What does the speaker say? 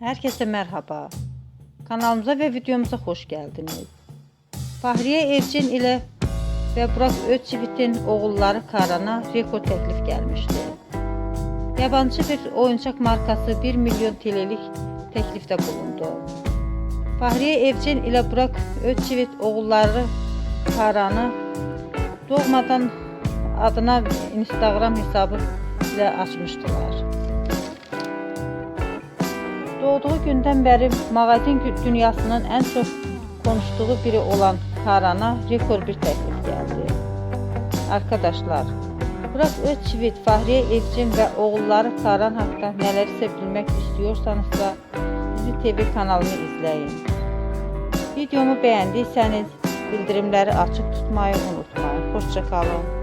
Herkese merhaba. Kanalımıza ve videomuza hoş geldiniz. Fahriye Evcin ile ve Burak Özçivit'in oğulları Karan'a rekor teklif gelmişti. Yabancı bir oyuncak markası 1 milyon TL'lik teklifte bulundu. Fahriye Evcin ile Burak Özçivit oğulları Karan'ı doğmadan adına Instagram hesabı ile açmıştılar. Doğduğu gündən bəri mağazin dünyasının ən çox konuşduğu biri olan Karana rekor bir təklif gəldi. Arkadaşlar, Burak Özçivit, Fahriye Evcin və oğulları Karan haqqında nələrsə bilmək istiyorsanızsa, Dizi TV kanalını izləyin. Videomu bəyəndiysəniz, bildirimləri açıq tutmayı unutmayın. Hoşça kalın.